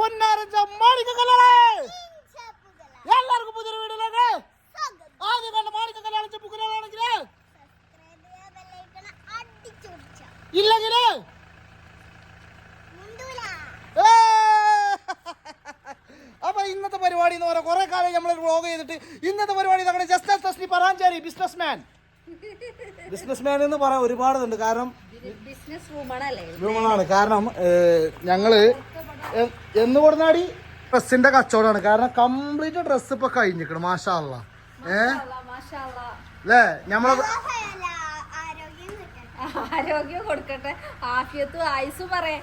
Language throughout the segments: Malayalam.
പൊന്നാരഞ്ച മാണിക്ക കല്യാണേ. എല്ലാവർക്കും പുതിയൊരു വീടിലേക്ക് ആദ്യം കണ്ട മാണിക്ക കല്യാണം ചെപ്പുക്കലാണെങ്കിൽ ഇല്ലെങ്കിൽ. ഏ! അപ്പൊ ഇന്നത്തെ പരിപാടി എന്ന് പറയാം കുറെ കാലം നമ്മൾ വ്ളോഗ് ചെയ്തിട്ട് ഇന്നത്തെ പരിപാടി നമ്മുടെ just Thasli Paranchery businessman businessman എന്ന് പറയാൻ ഒരുപാട് ഉണ്ട് കാരണം ബിസിനസ് വുമണല്ലേ ാണ് കാരണം ഞങ്ങൾ എന്ന് കൊടുന്നാടി? ഡ്രസ്സിന്റെ കച്ചവടമാണ്. കാരണം കംപ്ലീറ്റ് ഡ്രസ്സ് ഇപ്പൊ കഴിഞ്ഞിരിക്കണം. മാഷാള്ള. ഏ? അല്ലേ ഞമ്മളെ ആരോഗ്യം കൊടുക്കട്ടെ. ആഫിയത്തും ആയുസും പറയേ.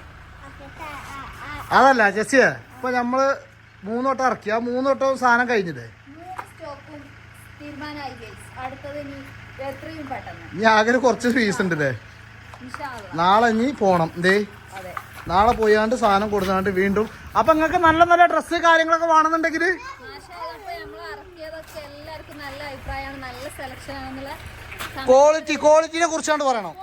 അതല്ല ജസ്യ ഇപ്പൊ നമ്മൾ മൂന്നോട്ടം ഇറക്കി. ആ മൂന്നോട്ടവും സാധനം കഴിഞ്ഞില്ലേ? ഇനി ആകെ കുറച്ച് ഫീസ് ഉണ്ട്. നാളെ ഇനി പോണം. ദേ അതെ നാളെ പോയാണ്ട് സാധനം കൊടുത്താണ്ട് വീണ്ടും. അപ്പൊ നിങ്ങൾക്ക് നല്ല നല്ല ഡ്രസ്സ് കാര്യങ്ങളൊക്കെ വേണമെന്നുണ്ടെങ്കിൽ ക്വാളിറ്റി ക്വാളിറ്റിനെ കുറിച്ചാണ് പറയണം?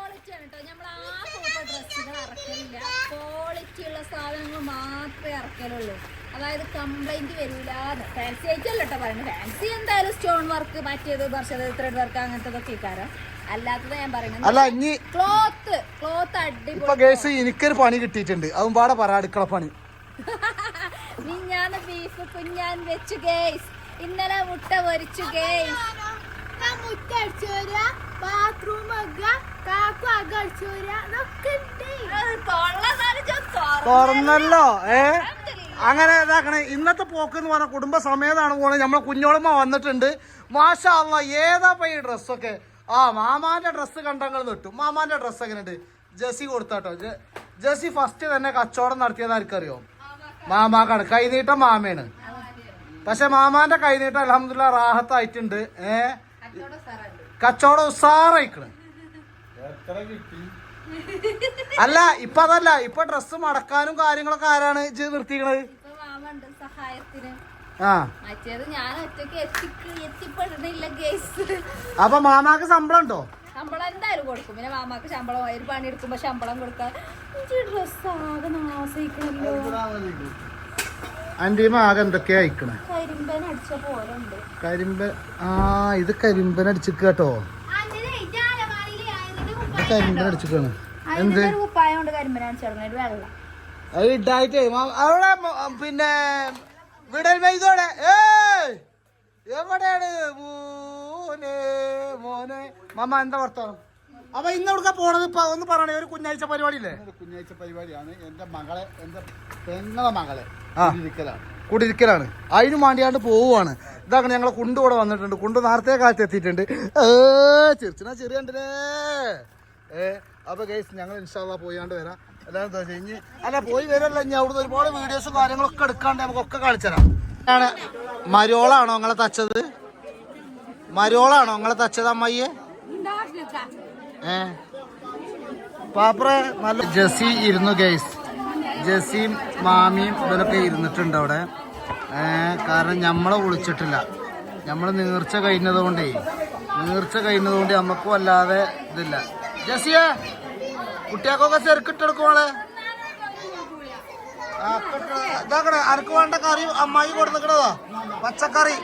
ക്വാളിറ്റിയുള്ള സാധനങ്ങൾ മാത്രമേ ഇറക്കലുള്ളൂ. അതായത് കംപ്ലൈന്റ് വരില്ല ഫാൻസി ആയിട്ടല്ല കേട്ടോ പറയുന്നത്. ഫാൻസി എന്തായാലും സ്റ്റോൺ വർക്ക് മറ്റേത് വർഷത് ത്രെഡ് വർക്ക് അങ്ങനത്തെ കാരം. അല്ലാത്തത് ഞാൻ പറയുന്നത് അല്ല ഇനി ക്ലോത്ത് ക്ലോത്ത് ഇപ്പൊ അടിപൊളി എനിക്കൊരു പണി കിട്ടിയിട്ടുണ്ട്. അതും പാടെ പറ അടുക്കള പണി. മിഞ്ഞാന്ന് ബീഫ് കുഞ്ഞാൻ വെച്ചു ഗേസ് ഇന്നലെ മുട്ട പൊരിച്ചു ഗേസ് അടിച്ചു വരിക ബാത്റൂം കാക്കു അക അടിച്ചു വരിക ഇതൊക്കെ ഉണ്ട്. തുറന്നല്ലോ. ഏ? അങ്ങനെ ഇതാക്കണേ. ഇന്നത്തെ പോക്ക് എന്ന് പറഞ്ഞ കുടുംബ സമേതാണ് പോണത്. നമ്മളെ കുഞ്ഞോളമ്മ വന്നിട്ടുണ്ട്. മാഷാ അള്ളാ ഏതാ പൈ ഈ ഡ്രസ്സൊക്കെ ആ മാമാന്റെ ഡ്രസ്സ് കണ്ടങ്ങൾ നിട്ടു മാമാന്റെ ഡ്രസ്സ് എങ്ങനെയുണ്ട്? ജെസി കൊടുത്താട്ടോ. ജെസി ഫസ്റ്റ് തന്നെ കച്ചവടം നടത്തിയത് ആർക്കറിയോ മാമാക്കാണ്. കൈനീട്ടം മാമയാണ്. പക്ഷെ മാമാന്റെ കൈനീട്ടം അലഹമില്ല റാഹത്തായിട്ടുണ്ട്. ഏ? കച്ചവടം ഉസാറായിക്കണ്. അല്ല ഇപ്പൊ അതല്ല. ഇപ്പൊ ഡ്രസ്സ് മടക്കാനും കാര്യങ്ങളൊക്കെ ആരാണ് ഇത് നിർത്തിക്കണത് അപ്പൊ മാമാക്ക് ശമ്പളം ഉണ്ടോ? ശമ്പളം എന്തായാലും കൊടുക്കും. പിന്നെ മാമാക്ക് ശമ്പളം ഒരു പണി എടുക്കുമ്പോ ശമ്പളം കൊടുക്കാൻ ഡ്രസ് ആകെ നാശിക്കണല്ലോ. അന്റീമ ആകെ എന്തൊക്കെയാ അയക്കണേ? കരിമ്പൻ അടിച്ച ആ ഇത് കരിമ്പൻ ഇത് കരിമ്പൻ എന്ത്? അത് അവിടെ പിന്നെ വിടൽ മെയ്തോടെ എവിടെയാണ്? മോനെ മോനെ. മാമ എന്താ വർത്താനം? അപ്പൊ ഇന്ന് എവിടുക്ക പോണത്? ഇപ്പൊ ഒന്ന് പറയണേ ഒരു കുഞ്ഞാഴ്ച പരിപാടി ഇല്ലേ കുഞ്ഞാഴ്ച പരിപാടിയാണ്. എന്റെ മകളെ എന്റെ പെങ്ങളെ മകളെ ആ. ഇരിക്കലാണ് കുടിരിക്കലാണ് അതിന് മാണ്ടിയാണ്ട് പോവുകയാണ് ഇതാക്കണം ഞങ്ങളെ കുണ്ടു കൂടെ വന്നിട്ടുണ്ട്. കുണ്ട് നേരത്തെ കാലത്ത് എത്തിയിട്ടുണ്ട്. ഏ ചെറുച്ചിനാ ചെറിയ കണ്ടില്ലേ ഏ അപ്പൊ ഗൈസ് ഞങ്ങൾ ഇൻഷാല്ല പോയാണ്ട് വരാം. എല്ലാവരും ഇനി അല്ല പോയി വരല്ല ഇനി അവിടുന്ന് ഒരുപാട് വീഡിയോസും കാര്യങ്ങളൊക്കെ എടുക്കാണ്ട് നമുക്കൊക്കെ കാണിച്ചു തരാം. മരോളാണോ നിങ്ങളെ തച്ചത്? മരോളാണോ നിങ്ങളെ തച്ചത് അമ്മയ്യെ? ഏ? പാപ്പറ നല്ല ജസി ഇരുന്നു ഗൈസ് ജസിയും മാമിയും ഇവരൊക്കെ ഇരുന്നിട്ടുണ്ട് അവിടെ. കാരണം നമ്മളെ വിളിച്ചിട്ടില്ല. നമ്മൾ നീർച്ച കഴിഞ്ഞതുകൊണ്ടേ. നീർച്ച കഴിഞ്ഞതുകൊണ്ട് നമുക്കും അല്ലാതെ ഇതില്ല. ജസിയെ കുട്ടിയാക്കൊക്കെ ചെറുക്കിട്ടെടുക്കുമോളെ ഇതാക്കണേ അനക്ക് വേണ്ട കറി അമ്മായി കൊടുന്നിക്കണതാ പച്ചക്കറി.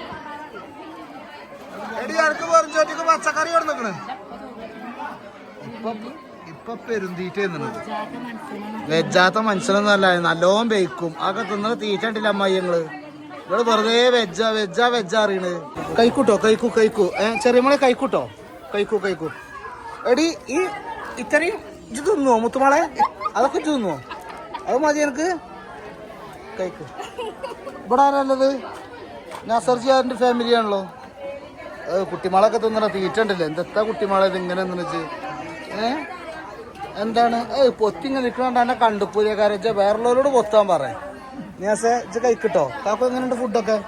എടി അനക്ക് ചോറ്റിക്ക് പച്ചക്കറി കൊടുന്നിക്കണ് ഇപ്പൊ ഇപ്പൊ പെരുന്തീറ്റ വെജാത്ത മനുഷ്യനൊന്നല്ല നല്ലോം ബേക്കും. അതൊക്കെ തിന്നണ തീറ്റണ്ടില്ല അമ്മായി ഞങ്ങൾ. ഇവിടെ വെറുതെ വെജ വെജ വെജ അറിയണ് കൈക്കൂട്ടോ കൈക്കൂ കൈക്കൂ. ഏ ചെറിയമളെ കൈക്കൂട്ടോ? കൈക്കൂ കൈക്കൂ. എടി ഈ ഇത്രയും ഇത് തിന്നുവോ മുത്തുമാളെ? അതൊക്കെ തിന്നുവോ? അത് മതി എനിക്ക്. കൈക്കൂ ഇവിടെ ആരല്ലത് നസർജിയാറിന്റെ ഫാമിലി ആണല്ലോ. ഏ, കുട്ടിമാളൊക്കെ തിന്നണ തീറ്റ ഉണ്ടല്ലോ? എന്തെത്താ കുട്ടിമാളെ ഇങ്ങനെ നിന്നിച്ച് ഏ? എന്താണ്? ഏ പൊത്തിങ്ങനെ നിൽക്കണോണ്ട് എന്നെ കണ്ടു കാര്യം വെച്ചാൽ വേറുള്ളവരോട് പൊത്താൻ പറയാം ഞാൻ ഇത് കഴിക്കട്ടോ കാക്കു എങ്ങനെയുണ്ട് ഫുഡൊക്കെ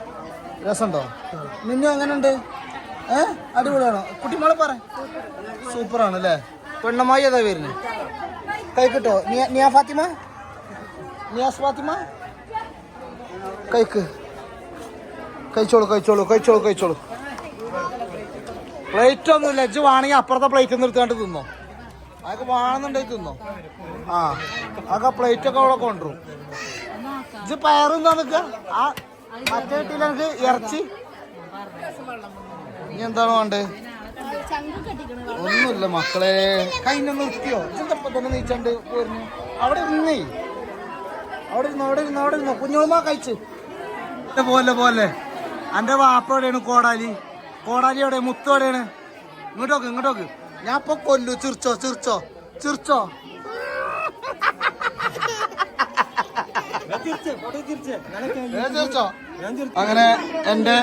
രസമുണ്ടോ? മിന്നു എങ്ങനെയുണ്ട്? ഏ? അടിപൊളിയാണോ? കുട്ടിമാളെ പറ. സൂപ്പറാണ് അല്ലേ പെണ്ണമായി ഏതാ വരുന്നത് കഴിക്കട്ടോ നിയ ഫാത്തിമ? നിയാസ് ഫാത്തിമ? കഴിക്ക് കഴിച്ചോളൂ കഴിച്ചോളൂ കഴിച്ചോളൂ കഴിച്ചോളൂ. പ്ലേറ്റ് ഒന്നുമില്ല ഇജ്ജ് വേണമെങ്കിൽ അപ്പുറത്തെ പ്ലേറ്റ് നിർത്താണ്ട് തിന്നോ. അതൊക്കെ വേണമെന്നുണ്ടെങ്കിൽ തിന്നോ. ആ അതൊക്കെ പ്ലേറ്റ് ഒക്കെ അവിടെ കൊണ്ടുവരും. ഇജ്ജ് ഇത് പയറുന്നാ നിക്ക ആ മറ്റേ വീട്ടിൽ എനിക്ക് ഇറച്ചി. ഇനി എന്താണ് കെട്ടിക്കണ ഒന്നുമില്ല മക്കളെ. കൈന നിർത്തിയോ? ഇതെന്തപ്പോ തന്നെ നീച്ചണ്ട് അവിടെ ഇരുന്നേ. അവിടെ ഇരുന്നു അവിടെ ഇരുന്നു അവിടെ ഇരുന്നു. കുഞ്ഞോമാ കഴിച്ച്. പോലെ പോലെ എന്റെ വാപ്പ എവിടെയാണ്? കോടാലി. കോടാലി എവിടെ? മുത്തു എവിടെയാണ്? ഇങ്ങോട്ടോക്ക് ഇങ്ങോട്ടോക്ക് ഞാൻ ഇപ്പൊ കൊല്ലു. ചിർച്ചോ ചിർച്ചോ ചിർച്ചോ ഏ, ചിരിച്ചോ? അങ്ങനെ എന്റെ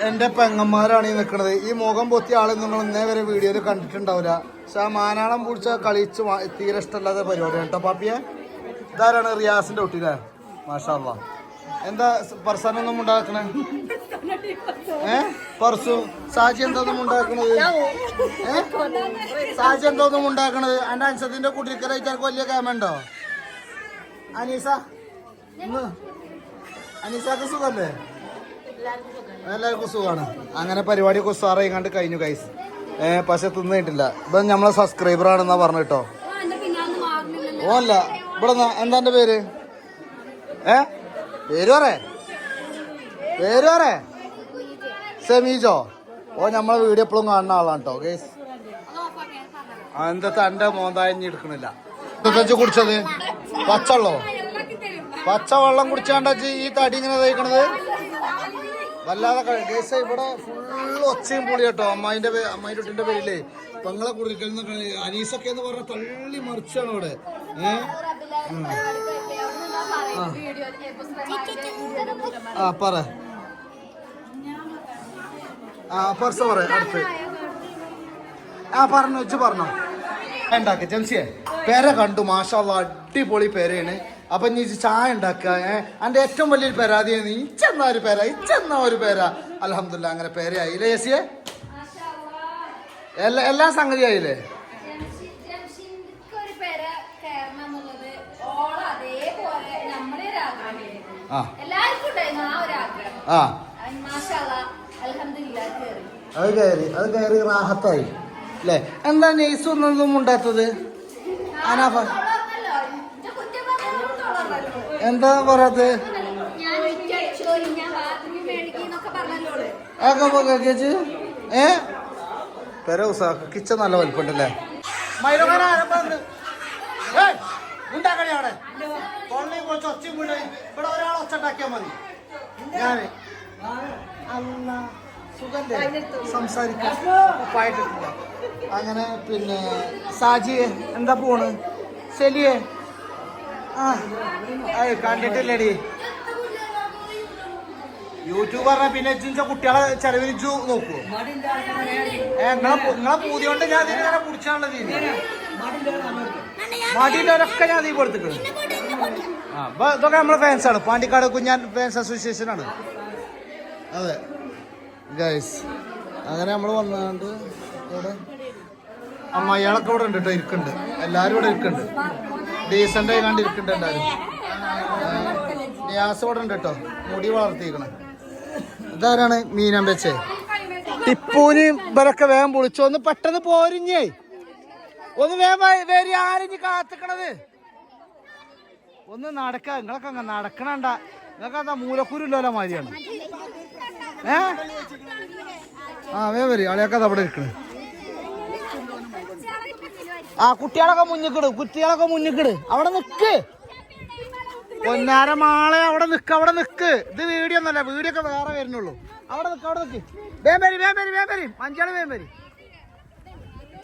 എന്റെ പെങ്ങന്മാരാണ് ഈ നിൽക്കുന്നത് ഈ മുഖം പൊത്തിയ ആളെ നിങ്ങൾ ഇന്നേ വരെ വീഡിയോയിൽ കണ്ടിട്ടുണ്ടാവില്ല. പക്ഷെ ആ മാനാളം പിടിച്ച കളിച്ച് തീരെ ഇഷ്ടമല്ലാത്ത പരിപാടിയാണ് കേട്ടോ പാപ്പിയെ. ഇതാരാണ് റിയാസിന്റെ കുട്ടിയിലെ? മാഷാല്ല എന്താ പർസാനൊന്നും ഉണ്ടാക്കണേ? ഏ? പർസു സാജി എന്തോന്നും ഉണ്ടാക്കണത്? ഏ? സാജി എന്തോന്നും ഉണ്ടാക്കണത്? എന്റെ അൻസത്തിന്റെ കുട്ടിക്കലായിട്ട് വലിയ ക്യാമുണ്ടോ അനീസ? അനീസാക്ക് സുഖല്ലേ? എല്ലാവർക്കും സുഖമാണ് അങ്ങനെ പരിപാടി ഉസാറായി കണ്ട് കഴിഞ്ഞു കൈസ് പക്ഷെ തിന്നിട്ടില്ല ഇപ്പൊ നമ്മളെ സബ്സ്ക്രൈബർ ആണെന്നാ പറഞ്ഞു കേട്ടോ. ഓ അല്ല. ഇവിടെ. എന്താ എന്റെ പേര്? ഏ? പേര് പറേ പേര് പറേ സെമീജോ? ഓ നമ്മളെ വീഡിയോ എപ്പോഴും കാണുന്ന ആളാണ് കേട്ടോ കേസ് എന്താ തന്റെ മോന്തായി എടുക്കണില്ല. കുടിച്ചത്? കുടിച്ചത് പച്ച വെള്ളം കുടിച്ചാണ്ടാ ഈ തടി ഇങ്ങനെ തയ്ക്കണത് വല്ലാതെ കേസ് ഇവിടെ ഫുള്ള് ഒച്ചയും പൊളി കേട്ടോ. അമ്മായിന്റെ അമ്മായിന്റെ കുട്ടിന്റെ പേരില്ലേ പെങ്ങളെ കുടിക്കൽ അനീസൊക്കെ എന്ന് പറഞ്ഞ തള്ളി മറിച്ചാണ് ഇവിടെ ആ പറ. ആ പർസ പറ അടുത്ത്. ആ പറഞ്ഞു വെച്ച് പറഞ്ഞോ. ഉണ്ടാക്കി ജംസിയെ? പേര കണ്ടു. മാഷാള്ള അടിപൊളി പേരയാണ്. അപ്പൊ നീ ചായ ഉണ്ടാക്ക ഏഹ് എന്റെ ഏറ്റവും വലിയൊരു പേരാതിയാണ് ഇച്ചെന്ന ഒരു പേര ഇച്ചെന്ന ഒരു പേര. അലഹമില്ല അങ്ങനെ പേരയായി ഇല്ലേ ചേച്ചിയെ എല്ലാ എല്ലാ സംഗതി ആയില്ലേ? അത് കയറി അത് കയറി റാഹത്തായി. അല്ലെ എന്താ നെയ്സൊന്നും ഉണ്ടാത്തത്? അനാഫ എന്താ പറഞ്ഞല്ലോ അതൊക്കെ കേച്ച് ഏ? പെര ഉസാക്ക് കിച്ചൺ നല്ല വലിപ്പുണ്ടല്ലേ ഉണ്ടാക്കണേ ഞാൻ അങ്ങനെ പിന്നെ സാജിയെ എന്താ പോണ്? സെലിയെ? കണ്ടിട്ടില്ലടി. യൂട്യൂബ് പറഞ്ഞ പിന്നെ കുട്ടികളെ ചെലവിരിച്ചു നോക്കൂ. ഏ നിങ്ങളെ പൂതി കൊണ്ട് ഞാൻ ഇതിനെ കുടിച്ചാണുള്ളത് മാട്ടിയിട്ടവരൊക്കെ ഞാൻ തീ കൊടുത്തിട്ടുണ്ട്. ആ ഇതൊക്കെ നമ്മളെ ഫാൻസ് ആണ്. പാണ്ടിക്കാട് കുഞ്ഞാൻ ഫാൻസ് അസോസിയേഷൻ ആണ്. അതെ. ഗൈസ് അങ്ങനെ നമ്മൾ വന്നാണ്ട് ഇവിടെ അമ്മയാളൊക്കെ ഇവിടെ ഉണ്ട് കേട്ടോ ഇരിക്കുന്നുണ്ട്. എല്ലാവരും ഇവിടെ ഇരിക്കുന്നുണ്ട്. ഡീസന്റ് ആയി കണ്ട് ഇരിക്കുന്നുണ്ട് എല്ലാരും. ഗ്യാസ് ഇവിടെ കേട്ടോ. മുടി വളർത്തിയിരിക്കണം. ഇതാരാണ് മീനം വെച്ചേ ടിപ്പൂന് ഇവരൊക്കെ വേഗം പൊളിച്ചു ഒന്ന് പെട്ടെന്ന് പോരിഞ്ഞേ. ഒന്ന് വേഗം വേര്. ആരഞ്ഞ് കാത്തിക്കണത്? ഒന്ന് നടക്ക. നിങ്ങളൊക്കെ അങ്ങ് നടക്കണണ്ട. നിങ്ങൾക്ക് എന്താ മൂലക്കൂരില്ലല്ലോ മാതിരിയാണ്. ഏ? ആ വേ വരി. അളിയൊക്കെ അവിടെ ഇരിക്കണേ. ആ കുട്ടികളൊക്കെ മുന്നിക്കിട് കുട്ടികളൊക്കെ മുന്നിക്കിട്. അവിടെ നിക്ക്. പൊന്നാര മാളെ അവിടെ നിക്ക് അവിടെ നിക്ക്. ഇത് വീഡിയോ ഒന്നല്ല വീഡിയോ ഒക്കെ വേറെ വരുന്നുള്ളൂ. അവിടെ നിക്ക് അവിടെ നിക്ക്. വേമ്പരി വേമ്പരി വേമ്പരി. വേമ്പരി. മഞ്ചാളി വേം വരി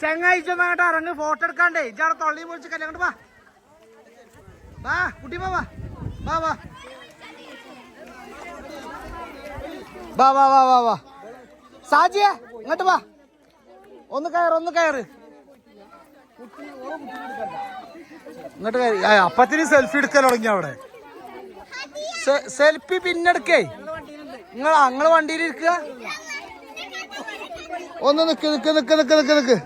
ചെങ്ങാഴ്ച അങ്ങോട്ട് ഇറങ്ങി ഫോട്ടോ എടുക്കാണ്ടേ. ഇജാടെ തള്ളി പൊളിച്ച് കല്യാണ്ട് വാ. വാ കുട്ടി വാ. വാ വാ. വാ വാ വാ വാ വാ. സാജിയെ ഇങ്ങോട്ട് വാ. ഒന്ന് കയറ് ഒന്ന് കയറ്. കയറി. അപ്പത്തിന് സെൽഫി എടുക്കാൻ തുടങ്ങി അവിടെ. സെൽഫി പിന്നെടുക്കേ നിങ്ങൾ അങ്ങൾ വണ്ടിയിൽ ഇരിക്കുക. ഒന്ന് നിക്ക് നിക്ക് നിക്ക് നിക്ക് നിക്ക് നിക്ക്.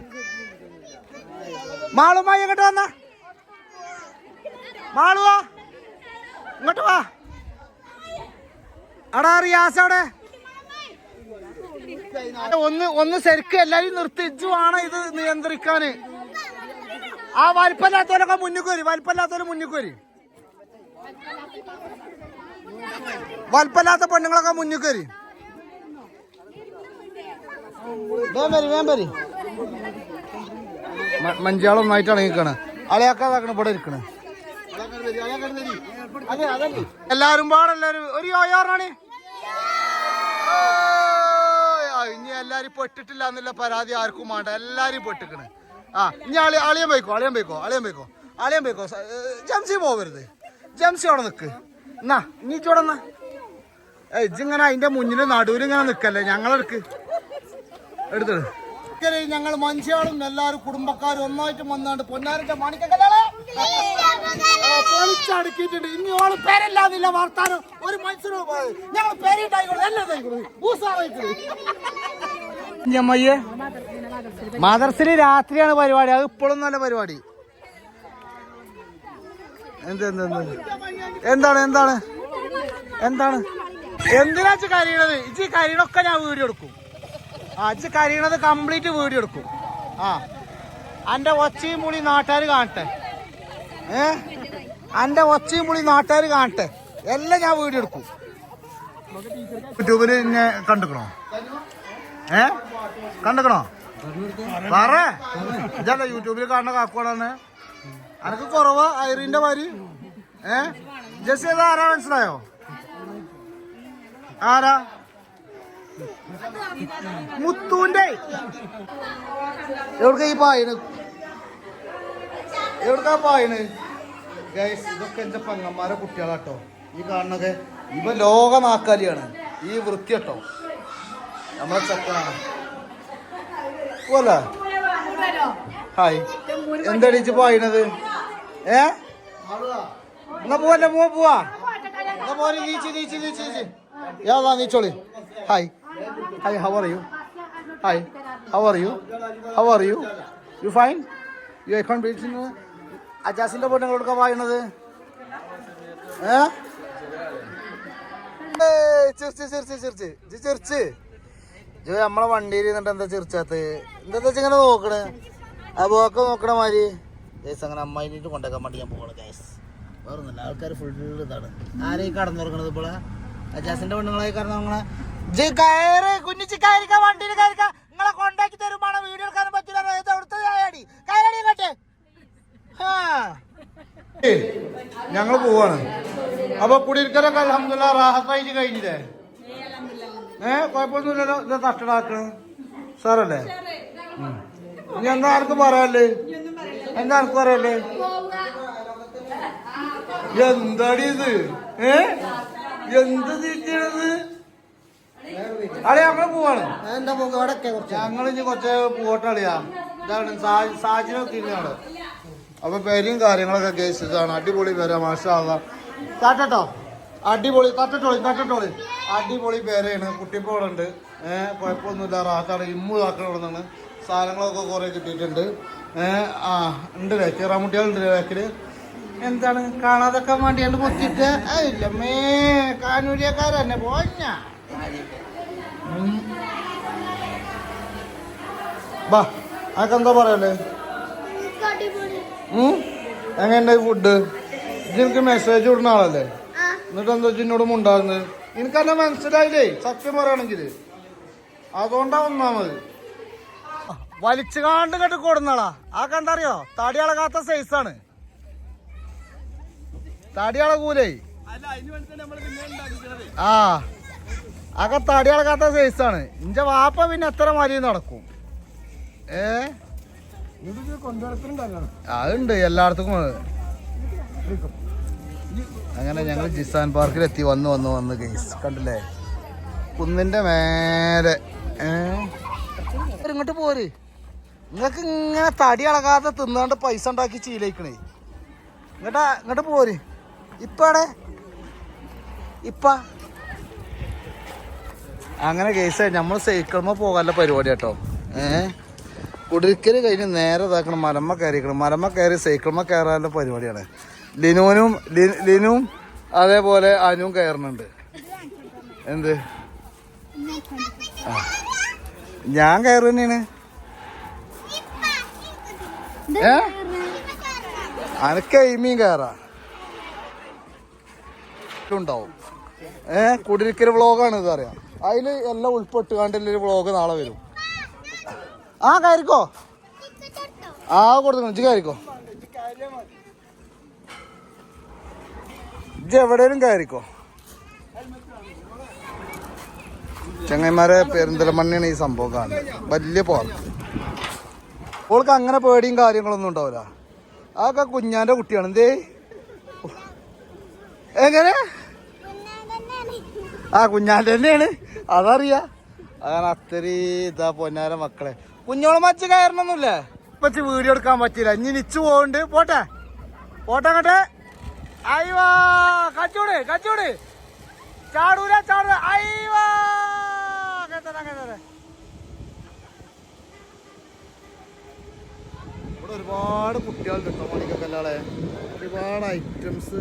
മാളുമായി എങ്ങോട്ട് വന്ന? മാളുവാ ഇങ്ങോട്ട് വാ. അടാ റിയാസ് അവിടെ. ഒന്ന് ഒന്ന് ശരിക്കും എല്ലാരും നിർത്തിച്ചു വേണം ഇത് നിയന്ത്രിക്കാന് ആ വലിപ്പമില്ലാത്തവരൊക്കെ മുന്നിൽ വരും വലിപ്പല്ലാത്തവര് മുന്നിൽ വരും വലിപ്പല്ലാത്ത പെണ്ണുങ്ങളൊക്കെ മുന്നിൽ കയറി. വേം വരി വേം വരി. മഞ്ചാളം ഒന്നായിട്ട് നിൽക്കണ അളയാക്കാതാക്കണ ഇവിടെ ഇരിക്കണ. എല്ലാരും പാടെല്ലാരും ഒരു യോയോറാണ് ഇനി എല്ലാരും പെട്ടിട്ടില്ല എന്നുള്ള പരാതി ആർക്കും വേണ്ട എല്ലാരും പെട്ടിക്കണ്. ആ ഇനി അളി അളിയൻ പോയിക്കോ അളിയൻ പോയിക്കോ അളിയൻ പോയിക്കോ. അളിയൻ പോയിക്കോ. ജംസി പോവരുത്. ജംസി അവിടെ നിൽക്ക് എന്നാ ഇനി ഇച്ചോടെ എന്നാ ഏയ് ഇജിങ്ങനെ അതിന്റെ മുന്നിൽ നടുവിൽ ഇങ്ങനെ നിക്കല്ലേ? ഞങ്ങളെടുക്ക്. എടുത്തിട് ഞങ്ങൾ മനുഷ്യകളും എല്ലാവരും കുടുംബക്കാരും ഒന്നായിട്ട് വന്നാണ്ട് പൊന്നാരന്റെ മാണിക്കല്ലാണ് പൊളിച്ചടുക്കിയിട്ടുണ്ട്. ഇനി ഓൾ പേരല്ലാതില്ല വർത്താനം. ഒരു മനുഷ്യനും ഞങ്ങൾ പേരുണ്ടായിക്കോളൂ എല്ലാം തൈക്കോളൂ ഊസാറായിക്കോളൂ ഞമ്മയ്യേ മദർസിന് രാത്രിയാണ് പരിപാടി. അത് ഇപ്പോഴും നല്ല പരിപാടി. എന്ത് എന്ത് എന്ത്? എന്താണ് എന്താണ്? എന്താണ്? എന്തിനാ കരീണത് കരയണത്? ഇജ്ജ് കരയണൊക്കെ ഞാൻ വീഡിയോ എടുക്കും. ആ ഇച്ച് കരയണത് കംപ്ലീറ്റ് വീഡിയോ എടുക്കും. ആ. അന്റെ ഒച്ചയും പുളി നാട്ടുകാർ കാണട്ടെ. ഏ? അന്റെ ഒച്ചയും പുളി നാട്ടുകാർ കാണട്ടെ. എല്ലാം ഞാൻ വീഡിയോ എടുക്കും. യൂട്യൂബിൽ എന്നെ കണ്ടുക്കണോ? ഏ? കണ്ടക്കണോ പറ. ഇതല്ല യൂട്യൂബിൽ കാണുന്ന കാക്കുകളാണ് അനക്ക് കുറവാ ഐറിന്റെ മാതിരി. ഏ? ജസ്റ്റ് ചെയ്ത ആരാ മനസ്സിലായോ? ആരാ? മുത്തൂന്റെ. എവിടുക്ക ഈ പായണ്? എവിടുക്കാ പായണ്? ഇതൊക്കെ എന്റെ പങ്ങന്മാരെ കുട്ടികളാട്ടോ. ഈ കാണുന്നൊക്കെ ഇവ ലോകമാക്കാലിയാണ് ഈ വൃത്തി കേട്ടോ നമ്മളെ ചക്കനാണ് പോല ഹായ്. എന്താടി ഇജ്ജ് പായണത് ഏ? എന്നാ പോവല്ലേ പോവാ പോവാ. എന്നാ പോലെ നീച്ച് നീച്ച് നീച്ച് നീച്ച്. ഏതാ നീച്ചോളി. Hi. Hi how are you hi. How are you how are you you fine you icon വിളിച്ചിരുന്നു അജാസിന്റെ പെണ്ണുങ്ങളോടൊക്കെ പായണത് ഏ? ചിരിച്ച് ചിരിച്ച് ചിരിച്ച് ചിരിച്ച് ജോ നമ്മളെ വണ്ടിയിൽ ഇരുന്നിട്ട് എന്താ ചിരിച്ചാത്ത്? എന്താ ഇങ്ങനെ നോക്കണ്? ആ പോക്ക് നോക്കണ മാതിരി. ഗൈസ് അങ്ങനെ അമ്മായിട്ട് കൊണ്ടേക്കാൻ വേണ്ടി ഞാൻ പോകണം ഗൈസ് വേറെ ഒന്നുമില്ല ആൾക്കാർ ഫുൾ ഇതാണ്. ആരെയും കടന്നുറങ്ങണത് ഇപ്പോൾ അജാസിന്റെ പെണ്ണുങ്ങളായി കടന്നുറങ്ങണ ജി കയറ് കുഞ്ഞിച്ച് കയറിക്ക വണ്ടിയിൽ കയറിക്ക നിങ്ങളെ കോണ്ടാക്ട് തരുമ്പോൾ വീഡിയോ എടുക്കാനും പറ്റില്ല അവിടുത്തെ ചായടി കയറടി കട്ടെ ഞങ്ങൾ പോവാണ്. അപ്പൊ കുടിയിരിക്കലൊക്കെ അലഹമില്ല റാഹത്തായിട്ട് കഴിഞ്ഞില്ലേ? ഏ കുഴപ്പമൊന്നുമില്ലല്ലോ ഇത് തട്ടടാക്കണ് സാറല്ലേ. ഇനി എന്താ ആർക്ക് പറയാല്ലേ? എന്താ ആർക്ക് പറയാല്ലേ? എന്താടി ഇത്? ഏ? എന്ത് തീറ്റണത് അളി ഞങ്ങൾ പോവാണ്. എന്താ പോക്ക്? ഞങ്ങൾ ഇനി കുറച്ച് പോട്ടളിയാ ഇതാണ് സാ- സാജിനൊക്കെ ഇന്നാണ് അപ്പൊ പേരും കാര്യങ്ങളൊക്കെ കേസ് ഇതാണ്. അടിപൊളി പേരാ മാഷാവാ തട്ടോ അടിപൊളി തട്ടട്ടോളി തട്ടട്ടോളി. അടിപൊളി പേരയാണ് കുട്ടിപ്പോളുണ്ട് ഏഹ് കുഴപ്പമൊന്നുമില്ല റാത്താണ് ഇമ്മു ഇതാക്കണമെന്നാണ് സാധനങ്ങളൊക്കെ കുറെ കിട്ടിയിട്ടുണ്ട്. ഏഹ് ആ ഉണ്ട് ചെറാമുട്ടികളുണ്ട് ബാക്കിൽ എന്താണ്? കാണാതൊക്കെ വേണ്ടിയാണ് പൊത്തിട്ട്. ഇല്ല മേ കാനൂരിയക്കാരന്നെ പോഞ്ഞ. ബാ അതൊക്കെ എന്താ പറയല്ലേ? എങ്ങനെയുണ്ട് ഫുഡ് എനിക്ക് മെസ്സേജ് വിടുന്ന ആളല്ലേ? എന്നിട്ട് എന്താ എന്നോട് മുണ്ടാകുന്നത് എനിക്കെന്നെ മനസ്സിലായില്ലേ? സത്യം പറയുകയാണെങ്കിൽ അതുകൊണ്ടാ ഒന്നാമത് വലിച്ചു കാണ്ട് കേട്ട് കൊടുന്നാളാ. ആ കണ്ടറിയോ? തടി അളകാത്ത സൈസാണ് തടി അളകൂലേ ആ അതൊക്കെ തടി അളകാത്ത സൈസാണ് ഇന്റെ വാപ്പ പിന്നെ എത്ര മരി നടക്കും? ഏ? അതുണ്ട് എല്ലായിടത്തും. അങ്ങനെ ഞങ്ങൾ ജിസാൻ പാർക്കിലെത്തി. വന്ന് വന്ന് വന്ന് ഗെയ്സ് കണ്ടില്ലേ? കുന്നിന്റെ മേലെ. ഇങ്ങോട്ട് പോര്. നിങ്ങൾക്ക് ഇങ്ങനെ തടി അളകാതെ തിന്നാണ്ട് പൈസ ഉണ്ടാക്കി ചീലയിക്കണേ ഇങ്ങോട്ടാ ഇങ്ങോട്ട് പോര്. ഇപ്പാടെ ഇപ്പ. അങ്ങനെ കേസ് നമ്മൾ സൈക്കിളുമ്പോൾ പോകാനുള്ള പരിപാടി കേട്ടോ. ഏ? കുടിരിക്കൽ കഴിഞ്ഞ് നേരെ ഇതാക്കണം മലമ്മ കയറിക്കണം മലമ്മ കയറി സൈക്കിളുമ്പോൾ കയറാനുള്ള പരിപാടിയാണ്. ലിനുവിനും ലിനും അതേപോലെ അനുവും കയറുന്നുണ്ട്. എന്ത്? ഞാൻ കയറു തന്നെയാണ് ഏ? അനക്ക് എയ്മീൻ കയറാ. ഉണ്ടാവും ഏ? കുടിരിക്കൽ വ്ളോഗാണ് ഇത് അറിയാം. അതിൽ എല്ലാം ഉൾപ്പെട്ട് കണ്ടില്ലൊരു വ്ളോഗ് നാളെ വരും. ആ കയറിക്കോ. ആ കൊടുത്തു. ഇജ്ജ് കയറിക്കോ. ഇജ്ജ് എവിടെയും കയറിക്കോ. ചങ്ങന്മാരെ പെരിന്തലമണ്ണിയാണ് ഈ സംഭവം കാണുന്നത്. വലിയ പോർത്ത് ഓൾക്ക് അങ്ങനെ പേടിയും കാര്യങ്ങളൊന്നും ഉണ്ടാവില്ല. അതൊക്കെ കുഞ്ഞാന്റെ കുട്ടിയാണ്. എന്തേ? എങ്ങനെ? ആ കുഞ്ഞാന്റെ തന്നെയാണ്. അതറിയാ. അതാണ് അത്ര ഇതാ പൊന്നാര മക്കളെ. കുഞ്ഞോളം മച്ച് കയറണമെന്നില്ലേ മച്ച് വീഡിയോ എടുക്കാൻ പറ്റില്ല ഇനി നിച്ചു പോകണ്ട് പോട്ടെ. പോട്ടെ അങ്ങട്ടെ. അയ്യോ കച്ചോട് കച്ചോട്. ചാടൂല ചാടൂല. അയ്യോ കേട്ടേ കേട്ടേ ഇവിടെ ഒരുപാട് കുട്ടികളുണ്ട് കേട്ടോ മണിക്കല്ലാളെ ഒരുപാട് ഐറ്റംസ്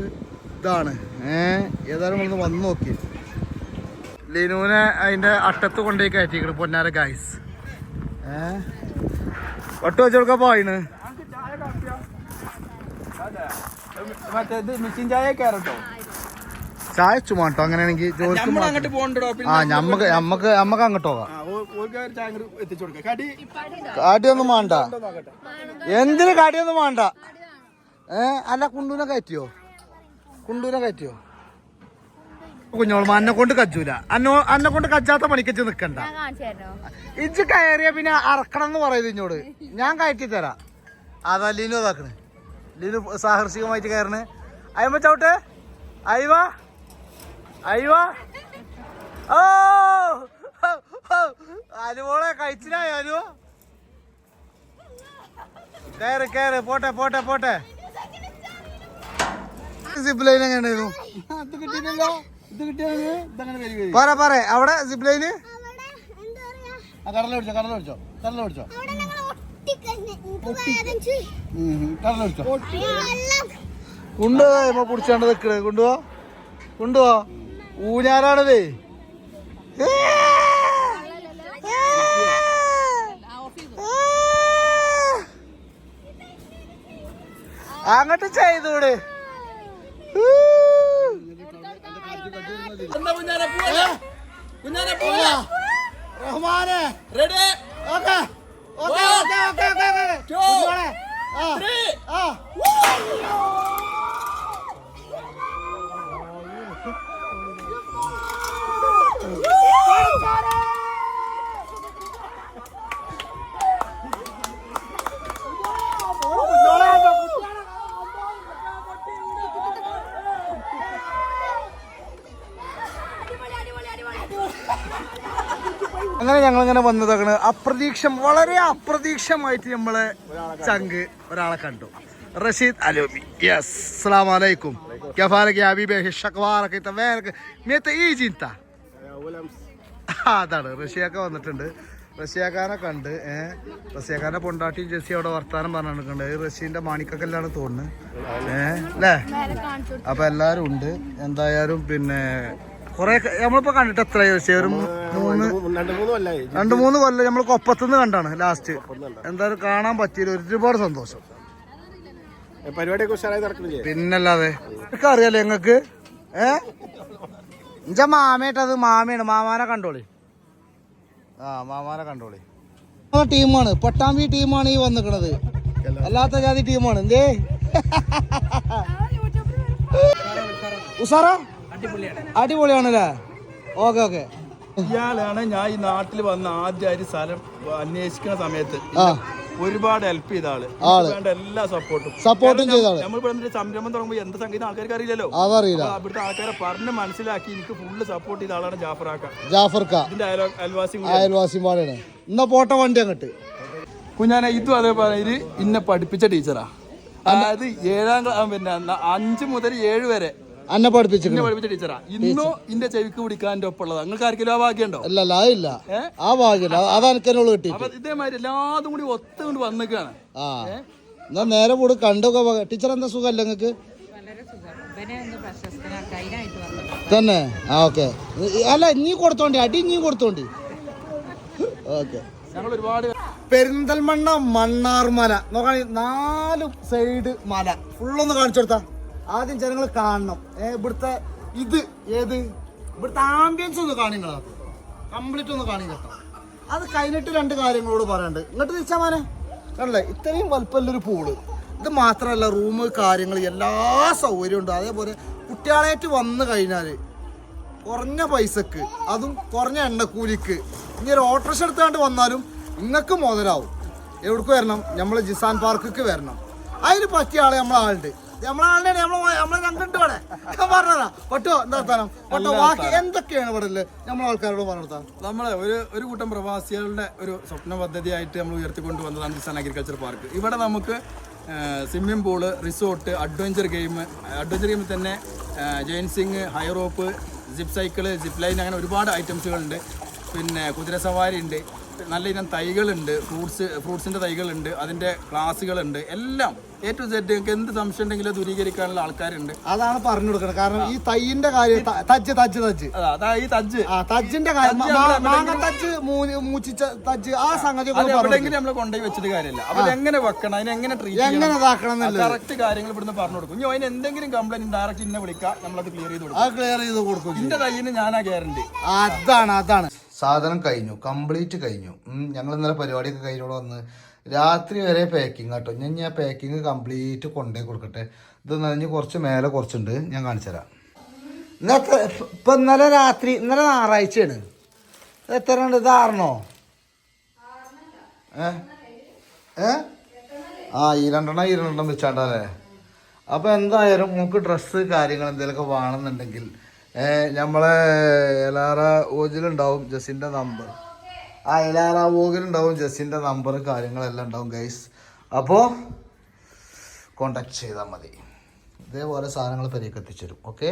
ഇതാണ്. ഏഹ് ഏതായാലും ഒന്ന് വന്ന് നോക്കി. ലിനുവിനെ അതിന്റെ അട്ടത്ത് കൊണ്ടുപോയി കയറ്റിക്കണ് പൊന്നാര ഗൈസ് ഏഹ് ഒട്ട് വെച്ച് കൊടുക്കാൻ പോയിന്. മറ്റേത് മിഷൻ ചായ കയറട്ടോ ചായ ചുമാട്ടോ അങ്ങനെയാണെങ്കിൽ ജോലിക്ക് നമ്മൾ അങ്ങോട്ട് പോകണ്ടോ ആ ഞമ്മക്ക് ഞമ്മക്ക് ഞമ്മക്ക് അങ്ങോട്ട് പോകാം. കാട്ടിയൊന്നും വേണ്ട. എന്തിന് കാട്ടിയൊന്നും വേണ്ട? ഏ അല്ല കുണ്ടൂനെ കയറ്റിയോ? കുണ്ടൂനെ കയറ്റിയോ? കുഞ്ഞോളും അന്നെ കൊണ്ട് കജ്ജൂല. അന്നോ അന്നെ കൊണ്ട് കജ്ജാത്ത പണിക്കച്ച് നിക്കണ്ട. ഇജ്ജ് കയറിയ പിന്നെ അറക്കണം എന്ന് പറയുന്നത് ഇഞ്ഞോട്. ഞാൻ കയറ്റി തരാം അതാ ലീനു അതാക്കണ് ലീനു സാഹസികമായിട്ട് കയറണ്. അയ്യമ്മ ചവിട്ടെ. അയ്യവ. അയ്യവ. ഓ. അനുമോളെ കഴിച്ചിനായോ അനു? കയറ് കയറ്. പോട്ടെ പോട്ടെ പോട്ടെ. സിപ്പ് ലൈൻ എങ്ങനെയായിരുന്നു കിട്ടിയില്ലല്ലോ. ഇത് പറ പറ. അവിടെ സിപ്പ് ലൈന് അവിടെ എന്താ പറയാ? ആ കടല പിടിച്ചോ കടല പിടിച്ചോ കടല പിടിച്ചോ കൊണ്ടുപോ ഇപ്പൊ കുടിച്ചാണ്ട് നിക്കണേ. കൊണ്ടുപോ. കൊണ്ടുപോ. ഊഞ്ഞാലാണതേ. അങ്ങട്ട് ചെയ്തൂടെ. റഹ്മാനെ. Ready? Okay. Okay okay okay okay Two. ആ അങ്ങനെ വന്നതാണ് അപ്രതീക്ഷം വളരെ അപ്രതീക്ഷമായിട്ട് നമ്മളെ ചങ്ക് ഒരാളെ കണ്ടു. റഷീദ് അലോമി. യെസ് അലൈക്കും ഈ ചീത്ത അതാണ്. റഷ്യയൊക്കെ വന്നിട്ടുണ്ട്. റഷ്യക്കാരെ കണ്ട് ഏഹ് റഷ്യക്കാരെ പൊണ്ടാട്ടിയും ജെസ്സി അവിടെ വർത്താനം പറഞ്ഞിട്ടുണ്ട് റഷ്യന്റെ മാണിക്കക്കല്ലാണ് തോന്നുന്നത് ഏഹ് അല്ലേ? അപ്പൊ എല്ലാവരും ഉണ്ട്. എന്തായാലും പിന്നെ കൊറേ നമ്മളിപ്പോ കണ്ടിട്ട് എത്ര ഒരു മൂന്ന് രണ്ട് മൂന്ന് കൊല്ലായി. രണ്ട് മൂന്ന് കൊല്ലം നമ്മൾ കൊപ്പത്തുനിന്ന് കണ്ടാണ് ലാസ്റ്റ് എന്തായാലും കാണാൻ പറ്റിയത് ഒരുപാട് സന്തോഷം. പിന്നല്ലാതെ. എനിക്ക് അറിയാലോ ഞങ്ങക്ക്. ഏ? ഇഞ്ച മാമേട്ടത് മാമയാണ്. മാമാനെ കണ്ടോളി. ആ മാമാനെ കണ്ടോളി. ടീമാണ്. പട്ടാമ്പി ടീമാണ് ഈ വന്നിക്കണത്. അല്ലാത്ത ജാതി ടീമാണ്. എന്തേ? ഉസാറ? അടിപൊളിയാണല്ലേ? Okay okay. ഇയാളാണ് ഞാൻ ഈ നാട്ടിൽ വന്ന ആദ്യമായിട്ട് സ്ഥലം അന്വേഷിക്കുന്ന സമയത്ത് ഒരുപാട് ഹെൽപ്പ് ചെയ്ത ആൾ. വേണ്ട എല്ലാ സപ്പോർട്ടും സപ്പോർട്ടും ചെയ്ത ആൾ. നമ്മൾ ഇവിടെ സംരംഭം തുടങ്ങുമ്പോൾ എന്ത് സംഗീതം ആൾക്കാർക്ക് അറിയില്ലല്ലോ. അതറിയില്ല. അവിടുത്തെ ആൾക്കാരെ പറഞ്ഞ് മനസ്സിലാക്കി എനിക്ക് ഫുള്ള് സപ്പോർട്ട് ചെയ്ത ആളാണ് ജാഫർ ജാഫർക്ക ഇതിന്റെ അയൽവാ അയൽവാസി എന്നാ പോട്ട വണ്ടി അങ്ങോട്ട്. കുഞ്ഞാനെ ഇതും അതേപോലെ ഇത് ഇന്നെ പഠിപ്പിച്ച ടീച്ചറാ അതായത് ഏഴാം ക്ലാസ് പിന്നെ അഞ്ചു അഞ്ച് മുതൽ ഏഴ് വരെ അന്നെ പഠിപ്പിച്ചു പഠിപ്പിച്ചിട്ടുണ്ട് പഠിപ്പിച്ച ടീച്ചറാ. ഇന്നോ ഇന്റെ ചെവിക്ക് പിടിക്കാൻ ഒപ്പുള്ളത് നിങ്ങൾക്ക് ആർക്കെങ്കിലും ആ ഭാഗ്യമുണ്ടോ? അല്ല അല്ല അതില്ല? ആ ഭാഗ്യല്ല അത് എനിക്കെന്നോട് കിട്ടി അപ്പൊ ഇതേമാതിരി എല്ലാതും കൂടി ഒത്തുകൊണ്ട് വന്നിക്കാണ്. ആ. എന്നാ നേരെ കൂടെ കണ്ടൊക്കെ ടീച്ചർ എന്താ സുഖമല്ല നിങ്ങക്ക് തന്നെ? ആ ഓക്കെ. അല്ല ഇനി കൊടുത്തോണ്ടി. അടി ഇനി കൊടുത്തോണ്ടി. ഓക്കെ. പെരിന്തൽമണ്ണ മണ്ണാർ മല നോക്കാൻ നാല് സൈഡ് മല. ഫുള്ളൊന്ന് കാണിച്ചു കൊടുത്താ. ആദ്യം ജനങ്ങൾ കാണണം. ഇവിടുത്തെ ഇത് ഏത്? ഇവിടുത്തെ ആംബിയൻസ് ഒന്ന് കാണിങ്ങളാ കംപ്ലീറ്റ് ഒന്ന് കാണി കേട്ടോ. അത് കഴിഞ്ഞിട്ട് രണ്ട് കാര്യങ്ങളോട് പറയണ്ട്. ഇങ്ങോട്ട് തിരിച്ചാ മോനെ. കണ്ടല്ലേ? ഇത്രയും വലുപ്പമുള്ളൊരു പൂൾ ഇത് മാത്രമല്ല റൂം കാര്യങ്ങൾ എല്ലാ സൗകര്യവും ഉണ്ട്. അതേപോലെ കുട്ടികളായിട്ട് വന്നു കഴിഞ്ഞാൽ കുറഞ്ഞ പൈസക്ക് അതും കുറഞ്ഞ എണ്ണക്കൂലിക്ക് ഇനി ഒരു ഓട്ടോറിക്ഷ എടുത്താണ്ട് വന്നാലും നിങ്ങൾക്ക് മുതലാവും. എവിടേക്ക് വരണം? നമ്മൾ ജിസാൻ പാർക്കിക്ക് വരണം. അതിന് പറ്റിയ ആളെ നമ്മളെ ഞാൻ പറഞ്ഞതാ. എന്താ ബാക്കി എന്തൊക്കെയാണ് ഇവിടെ ആൾക്കാരോട് നമ്മളെ ഒരു ഒരു കൂട്ടം പ്രവാസികളുടെ ഒരു സ്വപ്ന പദ്ധതിയായിട്ട് നമ്മൾ ഉയർത്തിക്കൊണ്ട് വന്നതാണ് കിസാൻ അഗ്രികൾച്ചർ പാർക്ക് ഇവിടെ നമുക്ക് swimming pool resort adventure game adventure ഗെയിമിൽ തന്നെ ജെയിൻസിങ് high rope zip cycle zip line അങ്ങനെ ഒരുപാട് ഐറ്റംസുകളുണ്ട് പിന്നെ കുതിര സവാരി ഉണ്ട്. നല്ല ഇനം തൈകളുണ്ട്. ഫ്രൂട്ട്സ് ഫ്രൂട്ട്സിന്റെ തൈകളുണ്ട്. അതിന്റെ ക്ലാസ്സുകളുണ്ട് എല്ലാം എ ടു സെഡ് നിങ്ങൾക്ക് എന്ത് സംശയം ഉണ്ടെങ്കിലും ദൂരീകരിക്കാനുള്ള ആൾക്കാരുണ്ട്. അതാണ് പറഞ്ഞു കൊടുക്കുന്നത്. കാരണം ഈ തയ്യിന്റെ കാര്യം ത- തജ്ജ് തജ്ജ് തജ്ജ്. അതാ ഈ തജ്ജ്. ആ തജ്ജിന്റെ കാര്യം തജ്ജ് മാ- മാങ്ങ തജ്ജ് മൂന്ന് മൂച്ചിച്ച തജ്ജ് ആ സംഗതി അത് എവിടെയെങ്കിലും നമ്മൾ കൊണ്ടുപോയി വെച്ചിട്ട് കാര്യമില്ല. അപ്പൊ എങ്ങനെ വെക്കണം? അതിനെ എങ്ങനെ ട്രീറ്റ് എങ്ങനെ ഇതാക്കണം എന്നുള്ളത്. കറക്റ്റ് കാര്യങ്ങൾ ഇവിടുന്ന് പറഞ്ഞു കൊടുക്കും. ഇനി അതിന് എന്തെങ്കിലും കംപ്ലൈന്റ് ഡയറക്റ്റ് ഇന്നെ വിളിക്കാം. നമ്മളത് ക്ലിയർ ചെയ്ത് കൊടുക്കും. അത് ക്ലിയർ ചെയ്ത് കൊടുക്കും. ഇന്റെ കയ്യിൽ ഞാനാ ഗ്യാരണ്ടി അതാണ് അതാണ്. സാധനം കഴിഞ്ഞു. കംപ്ലീറ്റ് കഴിഞ്ഞു. ഞങ്ങൾ ഇന്നലെ പരിപാടിയൊക്കെ കഴിഞ്ഞോളൂ വന്ന് രാത്രി വരെ പാക്കിങ് കേട്ടോ ഞാൻ ഞാൻ പാക്കിങ് കംപ്ലീറ്റ് കൊണ്ടേ കൊടുക്കട്ടെ. ഇത് നനഞ്ഞ് കുറച്ച് മേലെ കുറച്ചുണ്ട്. ഞാൻ കാണിച്ചു തരാം. ഇന്നത്തെ ഇപ്പം ഇന്നലെ രാത്രി ഇന്നലെ ഞായറാഴ്ചയാണ്. എത്ര ഉണ്ട്? ഇത് ആറണോ ഏ? ആ ഈ രണ്ടെണ്ണം ഈ രണ്ടെണ്ണം വെച്ചാണ്ടല്ലേ? അപ്പം എന്തായാലും നമുക്ക് ഡ്രസ്സ് കാര്യങ്ങൾ എന്തെങ്കിലുമൊക്കെ വേണമെന്നുണ്ടെങ്കിൽ നമ്മളെ എലാറ ഓജിലുണ്ടാവും ജസിന്റെ നമ്പർ ആ ഓജിലുണ്ടാവും ജസിന്റെ നമ്പർ കാര്യങ്ങളെല്ലാം ഉണ്ടാവും ഗൈസ് അപ്പോൾ കോണ്ടാക്ട് ചെയ്താൽ മതി. ഇതേപോലെ സാധനങ്ങൾ പരിക്ക് എത്തിച്ചേരും ഓക്കെ